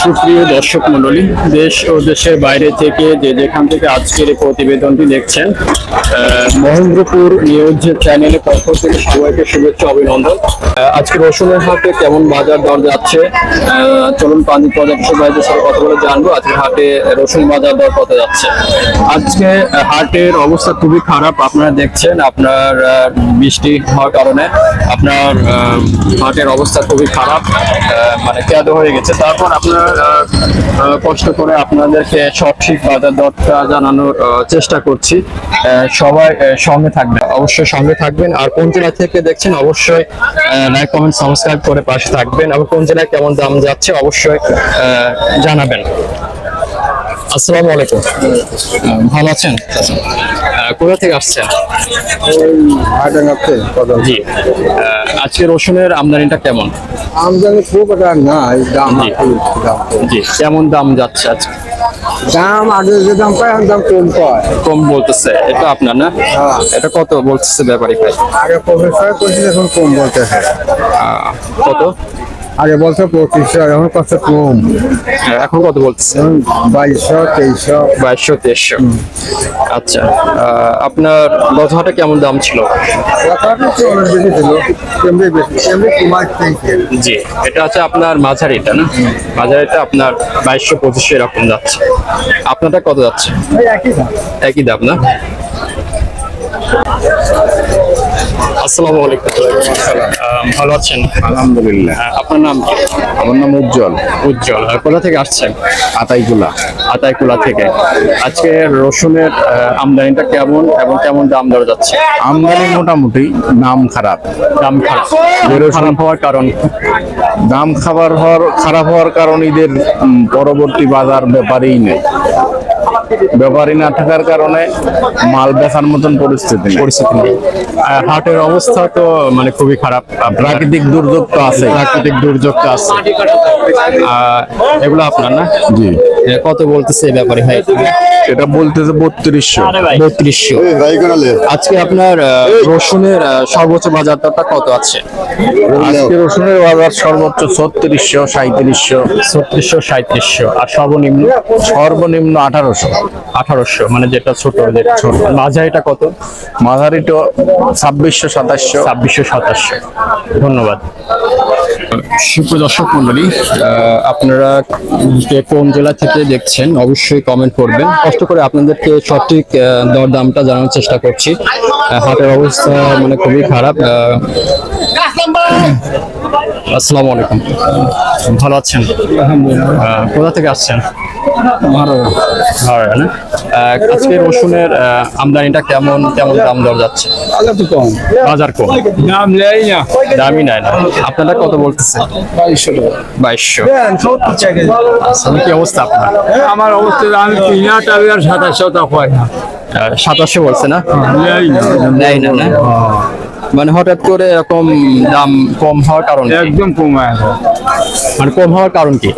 সুপ্রিয় দর্শক মণ্ডলী, দেশ ও দেশের বাইরে থেকে যে যেখান থেকে আজকের এই প্রতিবেদনটি দেখছেন মহেন্দ্রপুর নিউজ চ্যানেলের পক্ষ থেকে সবাইকে শুভেচ্ছা, অভিনন্দন। আজকে রসুনের হাটে কেমন বাজার দর যাচ্ছে? চলুন পানি পর্যটক ভাইদের সাথে কথা বলে জানব, আজকে হাটে রসুন বাজার দর কত যাচ্ছে। আজকে হাটের অবস্থা খুবই খারাপ, আপনারা দেখছেন, আপনার বৃষ্টি হওয়ার কারণে আপনার হাটের অবস্থা খুবই খারাপ মানে কেদ হয়ে গেছে। তারপর আপনার কষ্ট করে আপনাদেরকে সঠিক বাজার দরটা জানানোর চেষ্টা করছি। সবাই সঙ্গে থাকবেন। অবশ্যই সঙ্গে থাকবেন। আর কোন জেলা থেকে দেখছেন, অবশ্যই লাইক, কমেন্ট, সাবস্ক্রাইব করে পাশে থাকবেন এবং কোন জেলায় কেমন দাম যাচ্ছে অবশ্যই জানাবেন। আসসালামু আলাইকুম। ভালো আছেন? কোথা থেকে আসছেন? জি। আজকে রসুনের আমদানিটা কেমন? আমদানি খুব একটা নাই দাম জি। কম। কেমন দাম যাচ্ছে আজকে? দাম আগে যে দাম পায় এখন দাম কম পায়। কম বলতেছে এটা আপনার না? হ্যাঁ। এটা কত বলতেছে ব্যাপারী ভাই? আগে প্রফেসর করছিল এখন কম বলতেছে কত? আগে বলছে পঁচিশশো এখন কত কম। এখন কত বলতেছে? বাইশশো তেইশশো। বাইশশো তেইশশো। আচ্ছা আপনার গত হাটে কেমন দাম ছিল? জি এটা হচ্ছে আপনার মাঝারিটা না? মাঝারিটা আপনার বাইশশো পঁচিশশো এরকম যাচ্ছে। আপনারটা কত যাচ্ছে? একই একই দাম না? আসসালামু আলাইকুম। ভালো আছেন? আলহামদুলিল্লাহ। আপনার নাম? কি আমার নাম উজ্জ্বল। উজ্জ্বল। কোথা থেকে আসছেন? আতাইকুলা। আতাইকুলা থেকে। আজকে রসুনের আমদানিটা কেমন এবং কেমন দাম দর যাচ্ছে? আমদানি মোটামুটি দাম খারাপ। দাম খারাপ। খারাপ হওয়ার কারণ? দাম খাবার হওয়ার খারাপ হওয়ার কারণ এদের পরবর্তী বাজার ব্যাপারেই নেই। ব্যাপারী না থাকার কারণে মাল বেচার মতন পরিস্থিতি পরিস্থিতি নেই। হাটের অবস্থা তো মানে খুবই খারাপ। প্রাকৃতিক দুর্যোগ তো আছে। প্রাকৃতিক দুর্যোগ তো আছে। এগুলো আপনার না? জি। কত বলতেছে এই ব্যাপারে? ভাই এটা বলতেছে বত্রিশশো। বত্রিশশো। আজকে আপনার আহ, রসুনের সর্বোচ্চ বাজার দরটা কত আছে? আজকে রসুনের বাজার সর্বোচ্চ ছত্রিশশো সাঁত্রিশশো ছত্রিশশো সাঁত্রিশশো আর সর্বনিম্ন? সর্বনিম্ন আঠারোশো। আঠারোশো মানে যেটা ছোট যেটা ছোট। মাঝারিটা কত? মাঝারিটো ছাব্বিশশো সাতাশশো। ছাব্বিশশো সাতাশশো। ধন্যবাদ। সুপ্র দর্শক মন্ডলী আপনারা যে কোন জেলা থেকে দেখছেন অবশ্যই কমেন্ট করবেন। কষ্ট করে আপনাদেরকে সঠিক দর দরদামটা জানানোর চেষ্টা করছি। হাটের অবস্থা মানে খুবই খারাপ। আসসালামু আলাইকুম। ভালো আছেন? কোথা থেকে আসছেন? আজকে রসুনের আমদানিটা কেমন কেমন দাম দর যাচ্ছে? কম। বাজার কম? দাম নেই না। দামই নাই না। আপনারা কত বলতেছে বাইশশো বাইশশো। কি অবস্থা আপনার? আমার অবস্থা আমি তিন হাজার টাকা সাতাশশো টাকা পাই না। সাতাশশো বলছে না? নেই না। নেই না না? মানে হঠাৎ করে এরকম দাম কম হওয়ার কারণ একদম কম আছে মানে কম হওয়ার কারণ কি?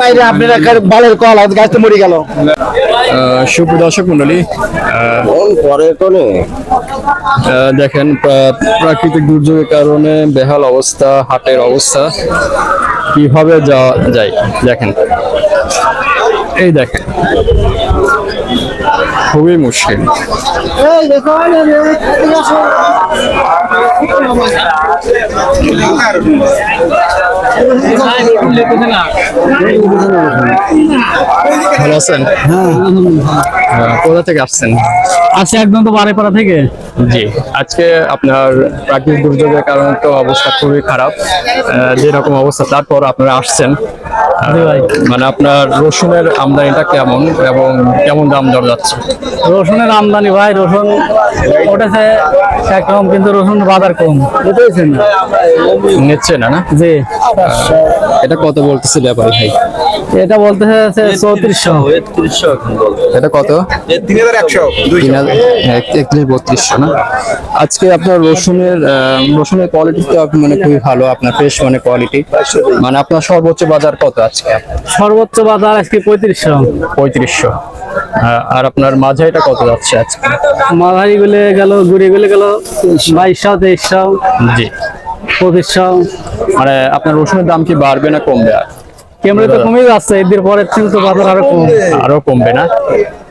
বাইরে আপনি আপনারা বালের কল গাছ তো মরে গেল। সুপ্রিয় দর্শক মন্ডলী আহ, পরে কোনে? দেখেন প্রাকৃতিক দুর্যোগের কারণে বেহাল অবস্থা হাটের অবস্থা কীভাবে যাওয়া যায়? দেখেন। এই দেখেন। খুবই মুশকিল। ভালো আছেন? কোথা থেকে আসছেন? আছে একদম তো বারেপাড়া থেকে। জি আজকে আপনার প্রাকৃতিক দুর্যোগের কারণে তো অবস্থা খুবই খারাপ। যেরকম অবস্থা তারপর আপনারা আসছেন। মানে আপনার রসুনের আমদানিটা কেমন এবং কেমন দাম দর যাচ্ছে? রসুনের আমদানি ভাই রসুন উঠেছে একরকম কিন্তু রসুন বাজার কম। বুঝতেছেন না? নিচ্ছে না না? জি। এটা কত বলতেছে ব্যাপার ভাই? এটা বলতেছে চৌত্রিশশো। এটা কত? তিন হাজার একশো তিন হাজার একত্রিশ বত্রিশশো না? আজকে আপনার রসুনের রসুনের কোয়ালিটি তো মানে খুবই ভালো আপনার ফ্রেশ মানে কোয়ালিটি মানে আপনার সর্বোচ্চ বাজার কত আজকে? সর্বোচ্চ বাজার আজকে পঁয়ত্রিশশো। পঁয়ত্রিশশো। আর আপনার মাঝারিটা কত যাচ্ছে আজকে? মাঝারি গুলে গেল গুড়ি গুলে গেল বাইশশো তেইশশো জি। পঁচিশশো। মানে আপনার রসুনের দাম কি বাড়বে না কমবে? আর কেমনে তো কমে যাচ্ছে এদের পরের থেকে তো বাজার আরও কম। আরও কমবে না?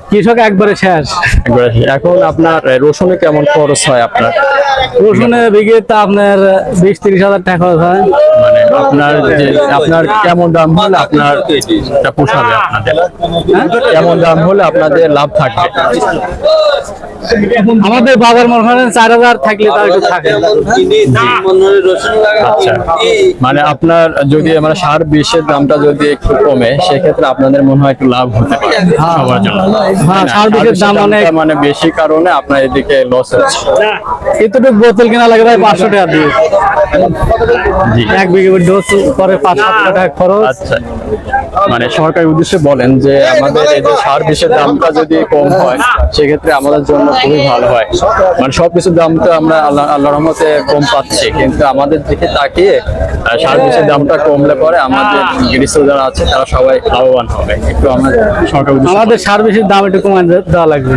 কৃষক একবারে শেষ। একবার। এখন আপনার রসুনে কেমন খরচ হয় আপনার? রসুনে বিঘে তা আপনার বিশ তিরিশ হাজার টাকা খরচ হয়। মানে আপনার যে আপনার কেমন দাম হলে আপনার পোষাবে আপনাদের। হ্যাঁ? কেমন দাম হলে আপনাদের লাভ থাকবে। আমাদের বাজার মনে করেন চার হাজার থাকলে তার একটু থাকে। আচ্ছা। মানে আপনার যদি মানে সার বিষের দামটা যদি একটু কমে সেক্ষেত্রে আপনাদের মনে হয় একটু লাভ হতে পারে। সবার জন্য। হ্যাঁ, সার বিষের দাম অনেক- মানে বেশি কারণে আপনার এদিকে লস হচ্ছে। এতটুকু বোতল কেনা লাগে ভাই পাঁচশো টাকা দিয়ে। এক বিঘে ডোজ করে পাঁচ সাতশো টাকা খরচ। আচ্ছা। মানে সরকারি উদ্দেশ্যে বলেন যে আমাদের এই যে সার বিষের দামটা যদি কম হয় সেক্ষেত্রে আমাদের জন্য খুবই ভালো হয়। মানে সব কিছুর দাম তো আমরা আল্লাহ রহমতে কম পাচ্ছি। কিন্তু আমাদের দিকে তাকিয়ে আহ, সার বিষের দামটা কমলে পরে আমাদের গৃহস্থ যারা আছে তারা সবাই লাভবান হবে। একটু আমাদের সরকার আমাদের সার বেশির দাম একটু কমায় দেওয়া লাগবে।